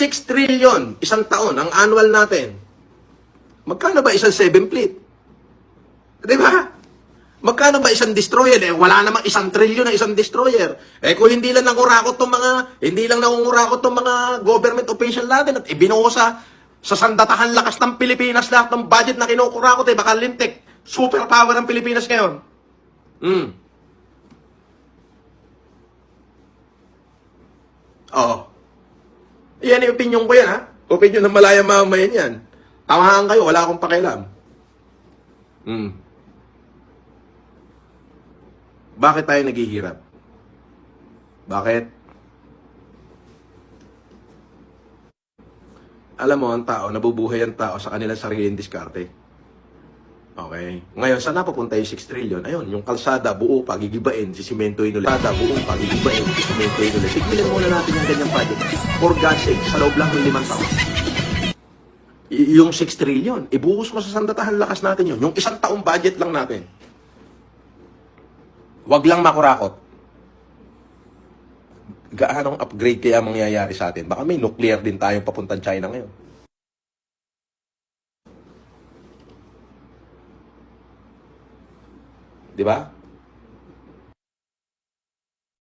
6 trillion, isang taon, ang annual natin. Magkano ba isang seven plate? Di ba? Magkano ba isang destroyer? Eh, wala namang isang trillion na isang destroyer. Eh, kung hindi lang nangurakot tong mga, hindi lang nangungurakot tong mga government official natin at ibinuho sa, sa sandatahan lakas ng Pilipinas lahat ng budget na kinukurakot eh, baka lintik. Superpower ng Pilipinas ngayon. Hmm. Oo. Yan yung opinion ko yan, ha? Opinion ng malaya mamamayan yan. Tamahan kayo, wala akong pakialam. Hmm. Bakit tayo naghihirap? Bakit? Alam mo, ang tao, nabubuhay ang tao sa kanilang sariling diskarte. Okay. Ngayon, saan napapunta yung 6 trillion? Ayun, yung kalsada, buo pa, gigibain, sisimentoin ulit. Kalsada, buo pa, gigibain, sisimentoin ulit. Sigilan muna natin yung ganyang project. For God's sake, sa loob lang ng limang taon. Y- yung 6 trillion, ibuhos mo sa sandatahan lakas natin yun. Yung isang taong budget lang natin. Huwag lang makurakot. Gaanong upgrade kaya mangyayari sa atin? Baka may nuclear din tayong papuntang China ngayon. Di ba?